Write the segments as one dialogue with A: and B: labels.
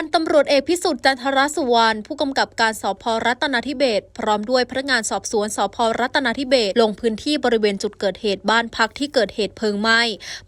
A: พันตำรวจเอกพิสุทธิ์จันทรสุวรรณผู้กำกับการสพรัตนาธิเบศพร้อมด้วยพนักงานสอบสวนสพรัตนาธิเบศลงพื้นที่บริเวณจุดเกิดเหตุบ้านพักที่เกิดเหตุเพลิงไหม้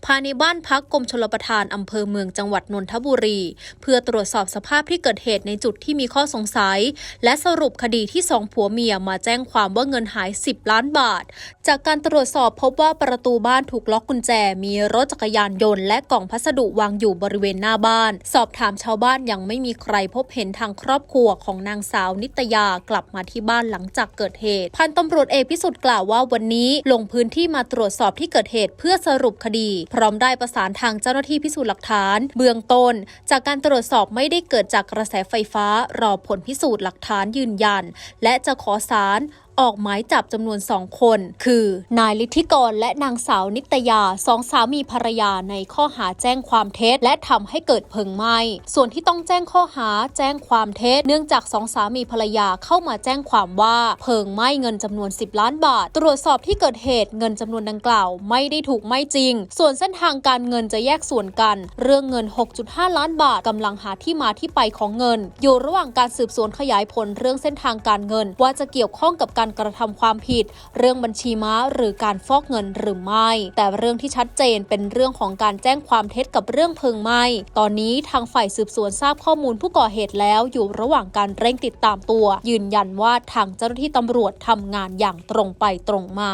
A: ภายในบ้านพักกรมชลประทานอำเภอเมืองจังหวัดนนทบุรี เพื่อตรวจสอบสภาพที่เกิดเหตุในจุดที่มีข้อสงสัย และสรุปคดีที่สองผัวเมียมาแจ้งความว่าเงินหาย 10 ล้านบาท จากการตรวจสอบพบว่าประตูบ้านถูกล็อกกุญแจ มีรถจักรยานยนต์และกล่องพัสดุวางอยู่บริเวณหน้าบ้าน สอบถามชาวบ้านอยังไม่มีใครพบเห็นทางครอบครัวของนางสาวนิตยากลับมาที่บ้านหลังจากเกิดเหตุ พันตำรวจเอกพิสุทธิ์กล่าวว่าวันนี้ลงพื้นที่มาตรวจสอบที่เกิดเหตุเพื่อสรุปคดี พร้อมได้ประสานทางเจ้าหน้าที่พิสูจน์หลักฐาน เบื้องต้น จากการตรวจสอบไม่ได้เกิดจากกระแสไฟฟ้ารอผลพิสูจน์หลักฐานยืนยัน และจะขอสาร ออกหมายจับจำนวนสองคน คือนายฤทธิกรและนางสาวนิตยาสองสามีภรรยาในข้อหาแจ้งความเท็จ และทำให้เกิดเพลิงไหม้ส่วนที่ต้องแจ้งข้อหาแจ้งความเท็จ เนื่องจากสองสามีภรรยาเข้ามาแจ้งความว่าเพลิงไหม้เงินจำนวน 10 ล้านบาท ตรวจสอบที่เกิดเหตุเงินจำนวนดังกล่าวไม่ได้ถูกไหม้จริง ส่วนเส้นทางการเงินจะแยกส่วนกัน เรื่องเงิน 6.5 ล้านบาทกำลังหาที่มาที่ไปของเงิน อยู่ระหว่างการสืบสวนขยายผลเรื่องเส้นทางการเงิน ว่าจะเกี่ยวข้องกับการกระทำความผิด เรื่องบัญชีม้าหรือการฟอกเงินหรือไม่ แต่เรื่องที่ชัดเจนเป็นเรื่องของการแจ้งความเท็จกับเรื่องเพลิงไหม้ตอนนี้ทางฝ่ายสืบสวนทราบข้อมูลผู้ก่อเหตุแล้วอยู่ระหว่างการเร่งติดตามตัว ยืนยันว่าทางเจ้าหน้าที่ตำรวจทำงานอย่างตรงไปตรงมา